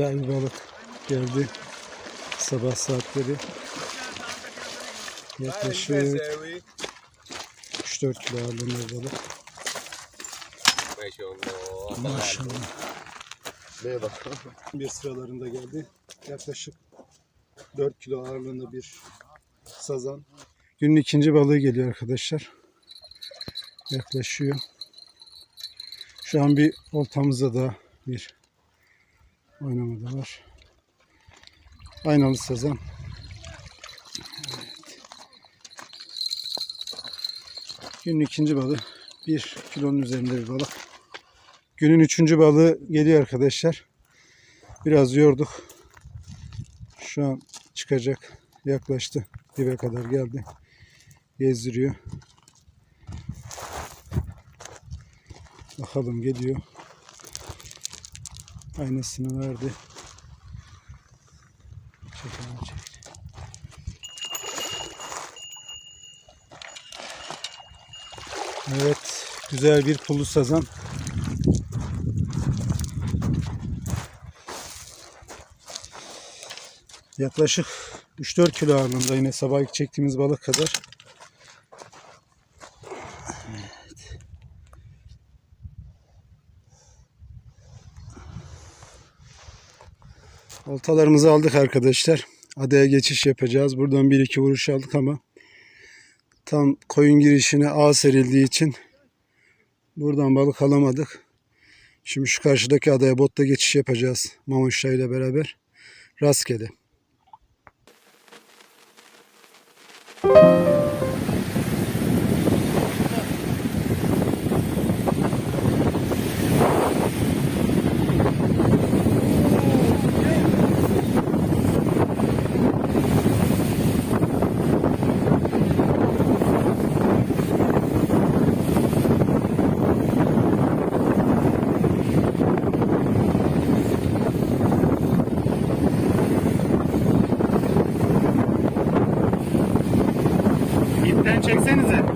Güzel bir balık geldi. Sabah saatleri. Yaklaşık 3-4 kilo ağırlığında balık. Maşallah. Maşallah. Neye bak. Bir sıralarında geldi. Yaklaşık 4 kilo ağırlığında bir sazan. Günün ikinci balığı geliyor arkadaşlar. Yaklaşıyor. Şu an bir oltamızda da bir oynamada var. Aynalı sazan. Evet. Günün ikinci balığı. Bir kilonun üzerinde bir balık. Günün üçüncü balığı geliyor arkadaşlar. Biraz yorduk. Şu an çıkacak. Yaklaştı. Dibe kadar geldi. Gezdiriyor. Bakalım geliyor. Aynasını verdi. Çekelim çek. Evet. Güzel bir pulu sazan. Yaklaşık 3-4 kilo ağırlığında yine sabah çektiğimiz balık kadar. Oltalarımızı aldık arkadaşlar. Adaya geçiş yapacağız. Buradan bir iki vuruş aldık ama tam koyun girişine ağ serildiği için buradan balık alamadık. Şimdi şu karşıdaki adaya botla geçiş yapacağız. Mamoşla ile beraber. Rastgele. Çeksenize.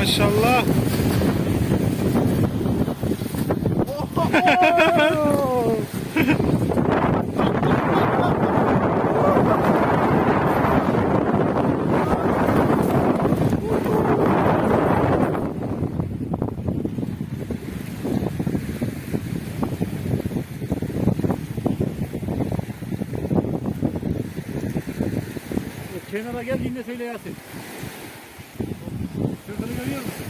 Maşallah. Kenara geldiğinde söyle Yasin. Görüyor musun?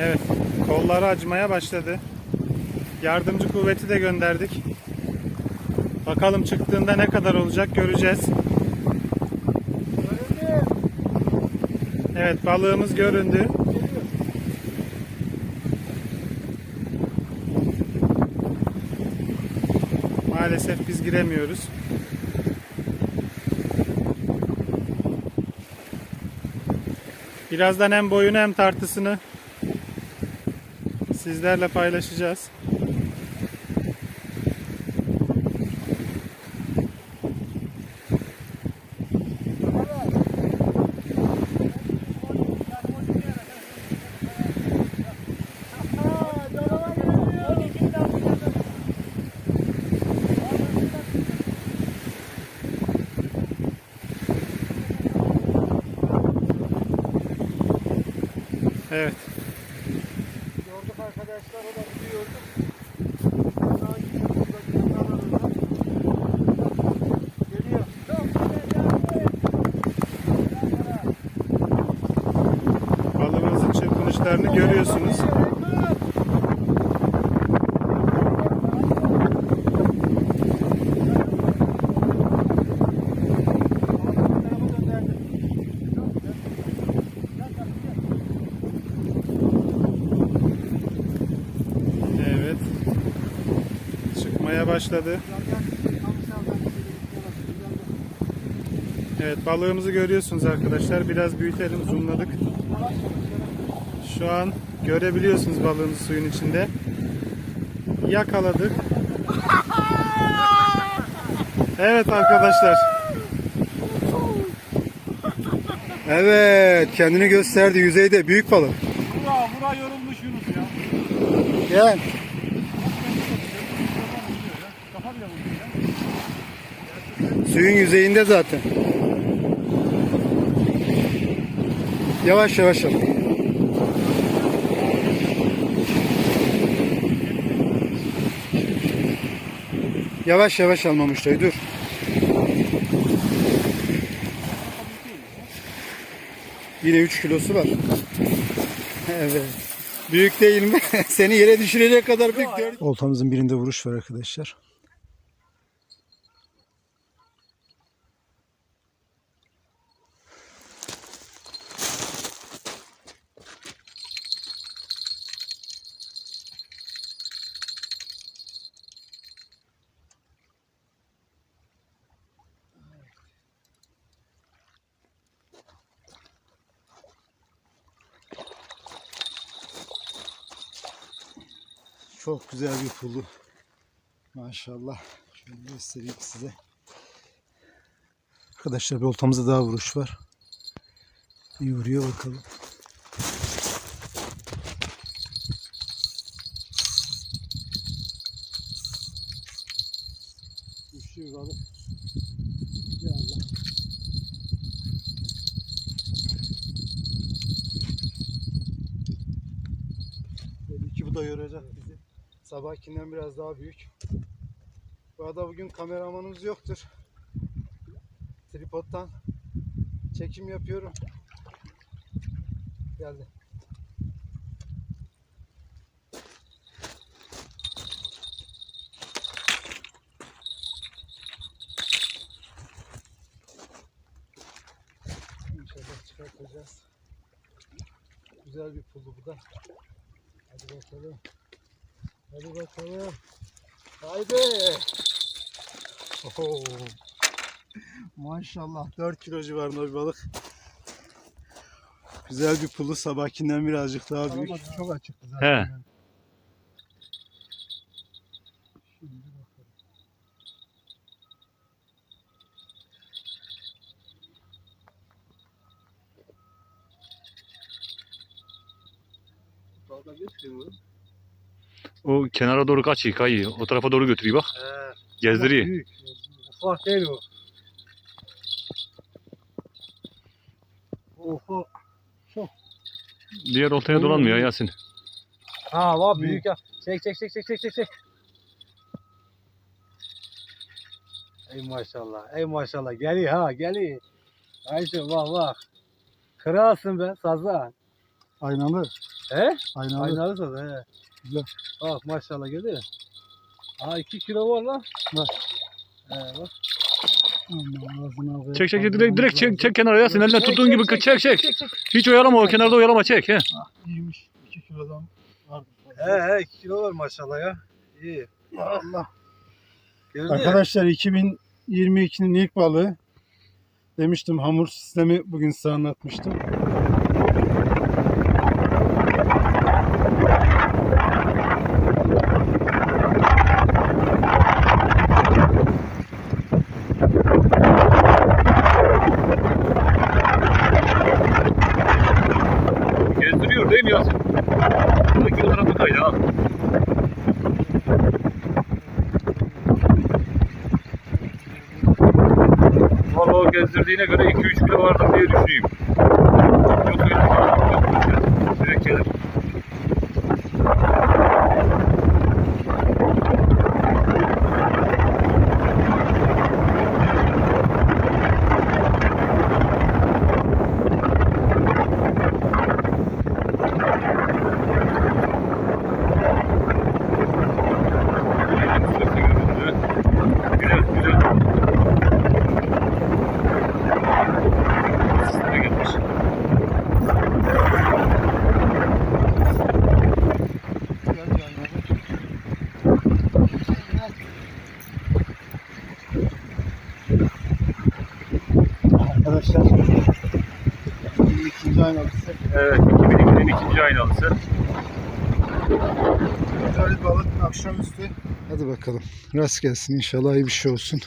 Evet. Kolları acımaya başladı. Yardımcı kuvveti de gönderdik. Bakalım çıktığında ne kadar olacak göreceğiz. Evet balığımız göründü. Maalesef biz giremiyoruz. Birazdan hem boyunu hem tartısını sizlerle paylaşacağız. manzaralarını görüyorsunuz. Evet. Çıkmaya başladı. Evet balığımızı görüyorsunuz arkadaşlar. Biraz büyütelim zoomladık. Şu an görebiliyorsunuz balığımızı suyun içinde. Yakaladık. Evet arkadaşlar. Evet kendini gösterdi yüzeyde büyük balık. Bura, bura yorulmuş Yunus ya. Gel. Suyun yüzeyinde zaten. Yavaş yavaş al. Yavaş yavaş almamış dayı dur. Yine 3 kilosu var. Evet. Büyük değil mi? Seni yere düşürecek kadar büyük. Oltamızın birinde vuruş var arkadaşlar. Çok güzel bir pulu. Maşallah. Şöyle göstereyim size. Arkadaşlar bir oltamızda daha vuruş var. İyi vuruyor bakalım. Düşüyor balık. Ya Allah. Belli ki bu da yoracak bizi. Sabahkinden biraz daha büyük. Bu arada bugün kameramanımız yoktur. Tripod'dan çekim yapıyorum. Geldi. İnşallah çıkartacağız. Güzel bir puldu bu da. Hadi bakalım. Hadi bakalım. Haydi. Oho. Maşallah 4 kilo civarında bir balık. Güzel bir pulu sabahkinden birazcık daha büyük. Çok açıktı zaten. He. Şimdi bakalım. Dalga geçmiyor mu? O kenara doğru kaçıyor, kayıyor. O tarafa doğru götürüyor bak. He. Gezdiriyor. Büyük. Ufak değil o. Ufak. Diğer oltaya dolanmıyor Yasin. Ha var büyük ya. Çek çek çek çek çek çek çek. Ey maşallah. Ey maşallah. Geliyor ha geliyor. Haydi bak bak. Kralsın be sazla. Aynalı. He? Aynalı. Aynalı saz he. Güzel. Bak maşallah geliyor. Ha 2 kilo var lan. Var. He bak. Aman ağzına koyayım. Çek çek direkt, direkt çek, çek kenara Yasin. Eline Çek, tuttuğun çek, gibi çek, çek çek. çek, çek. Hiç oyalama o kenarda oyalama çek. He. İyiymiş. 2 kilodan vardı. He he 2 kilo var maşallah ya. İyi. Allah. Geldi. Arkadaşlar 2022'nin ilk balığı. Demiştim hamur sistemi bugün size anlatmıştım. Gezdiriyor değil mi Yasin? Buradaki o tarafa kaydı ha. Vallahi o gezdirdiğine göre 2-3 kilo vardır diye düşüneyim. Yok öyle. Yok öyle. Direkt gelir. Güzel, güzel. Sisteme gelmiş. arkadaşlar. İkinci aynalısı. Evet 2002'nin ikinci aynalısı. Bir balık akşamüstü. Hadi bakalım. Rast gelsin inşallah iyi bir şey olsun.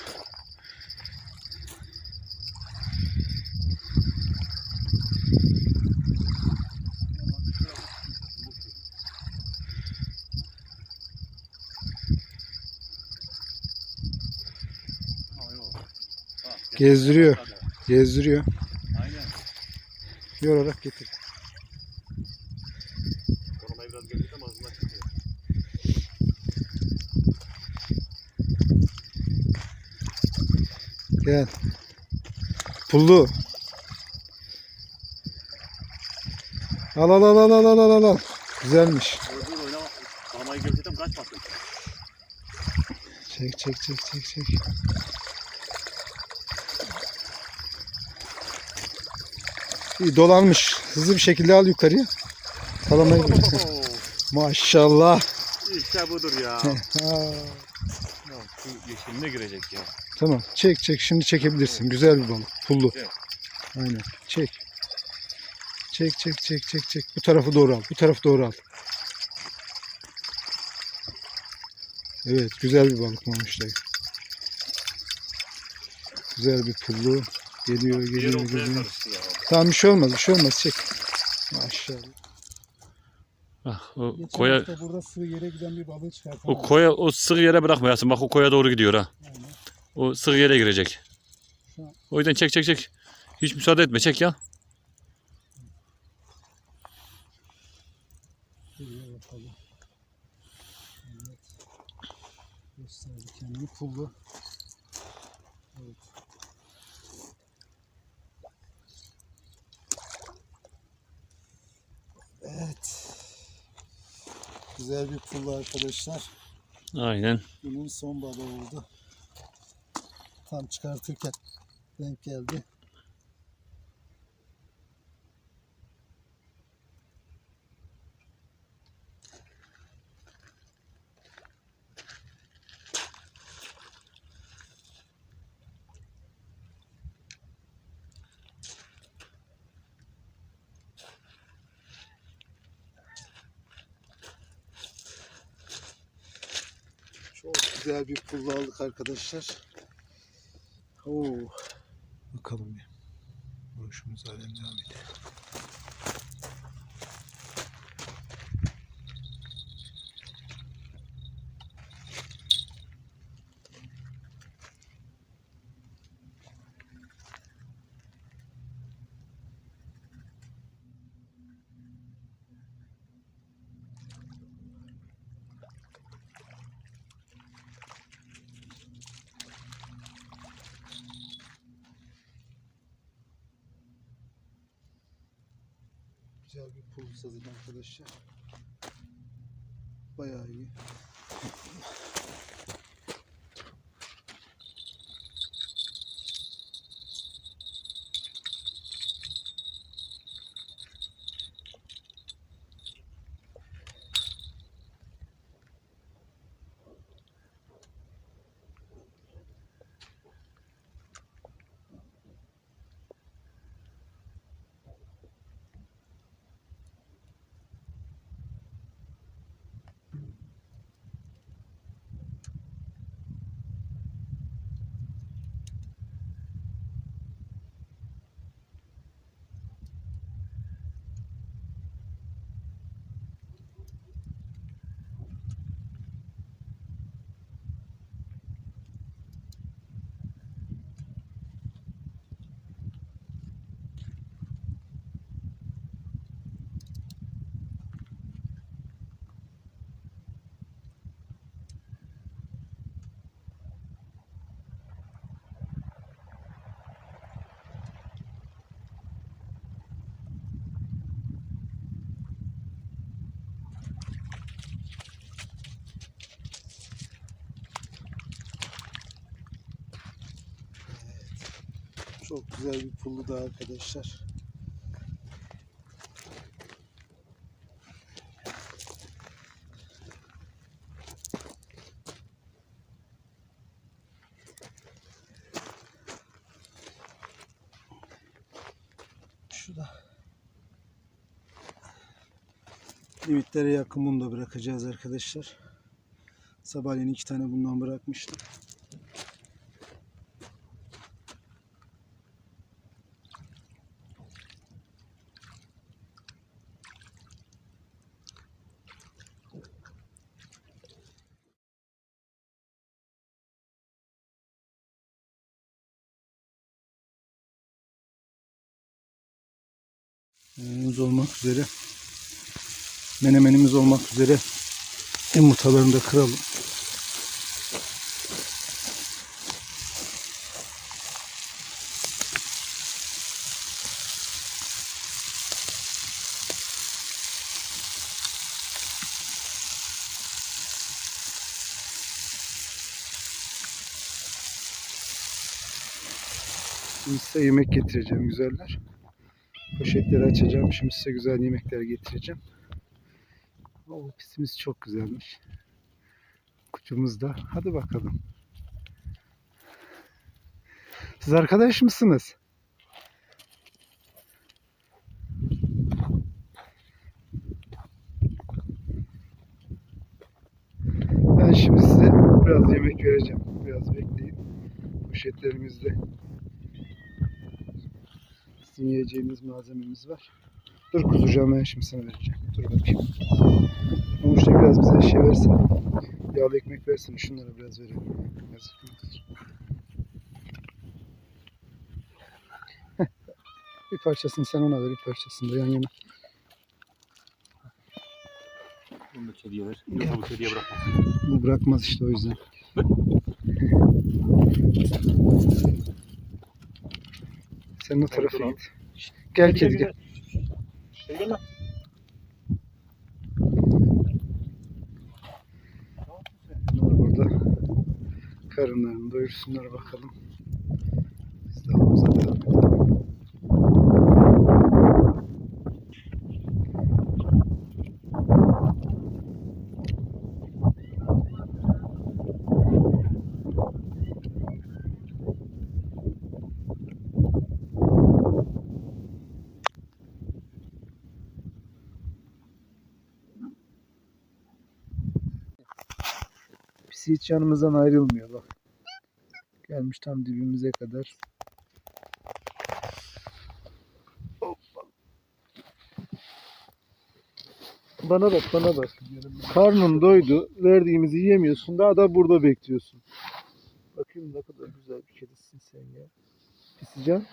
Gezdiriyor. Gezdiriyor. Yorarak getir. Koronayı biraz gördük ama ağzından çıkmıyor. Gel. Pullu. Al al al al al al al al. Güzelmiş. Çek çek çek çek çek. İyi dolanmış. Hızlı bir şekilde al yukarıya. Kalamayı bırak. Maşallah. işte budur ya. Ya şu yeşiline girecek ya. tamam. Çek çek. Şimdi çekebilirsin. Güzel bir balık. Pullu. Aynen. Çek. Çek çek çek çek çek. Bu tarafı doğru al. Bu tarafı doğru al. Evet. Güzel bir balık olmuş dayı. Güzel bir pullu. Geliyor geliyor geliyor. karıştı ya. Tamam bir şey olmaz. Bir şey olmaz. Çek. Maşallah. Ah, o Geçen koya, hafta burada sığ yere giden bir balığı o çıkartamadım. koya, o sığ yere bırakma Yasin. Bak o koya doğru gidiyor ha. O sığ yere girecek. O yüzden çek çek çek. Hiç müsaade etme çek ya. Geliyor bakalım. Evet. Gösterdi kendini pullu. Evet. Güzel bir pullu arkadaşlar. Aynen. Günün son balığı oldu. Tam çıkartırken denk geldi. Çok güzel bir pullu aldık arkadaşlar. Oo. Bakalım bir. Vuruşumuz halen devam ediyor. Güzel bir pul sazıydı arkadaşlar. Bayağı iyi. Çok güzel bir pullu da arkadaşlar. Şu da. Limitlere yakın bunu da bırakacağız arkadaşlar. Sabahleyin iki tane bundan bırakmıştım. Menemenimiz olmak üzere. Menemenimiz olmak üzere yumurtalarını da kıralım. Size yemek getireceğim güzeller. Poşetleri açacağım. Şimdi size güzel yemekler getireceğim. O pisimiz çok güzelmiş. Kutumuz da. Hadi bakalım. Siz arkadaş mısınız? Ben şimdi size biraz yemek vereceğim. Biraz bekleyin. Poşetlerimizde sizin yiyeceğiniz malzememiz var. Dur kuzucuğum ben şimdi sana vereceğim. Dur bakayım. İşte biraz bize şey versin. Yağlı ekmek versin. Şunlara biraz verelim. Yazık. Bir parçasını sen ona ver. Bir parçasını da yan yana. Bunu da kediye ver. Yoksa bu kediye bırakma. Bu bırakmaz işte o yüzden. Sen o tarafa git. Gel kedi gel. Burada. Karınlarını doyursunlar bakalım. Biz de devam edelim. Hiç yanımızdan ayrılmıyor bak. Gelmiş tam dibimize kadar. Bana bak bana bak. Karnın doydu. Verdiğimizi yemiyorsun. Daha da burada bekliyorsun. Bakayım ne kadar güzel bir kedisin sen ya. Pisican.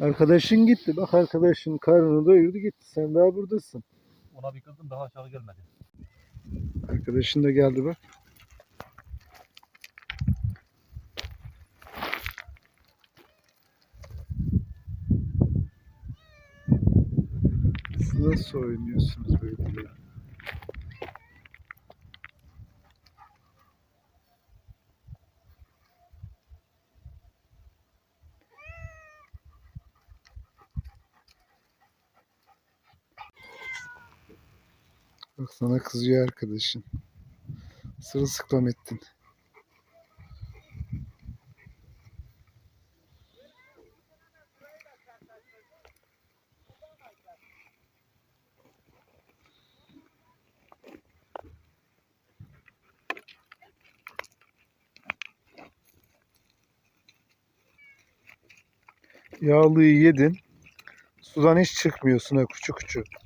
Arkadaşın gitti. Bak arkadaşın karnını doyurdu gitti. Sen daha buradasın. Ona bir kızdım daha aşağı gelmedi. Arkadaşın da geldi bak. Siz nasıl oynuyorsunuz böyle ya? Bak sana kızıyor arkadaşın. Sırılsıklam ettin. Yağlıyı yedin. Sudan hiç çıkmıyorsun ha küçük küçük.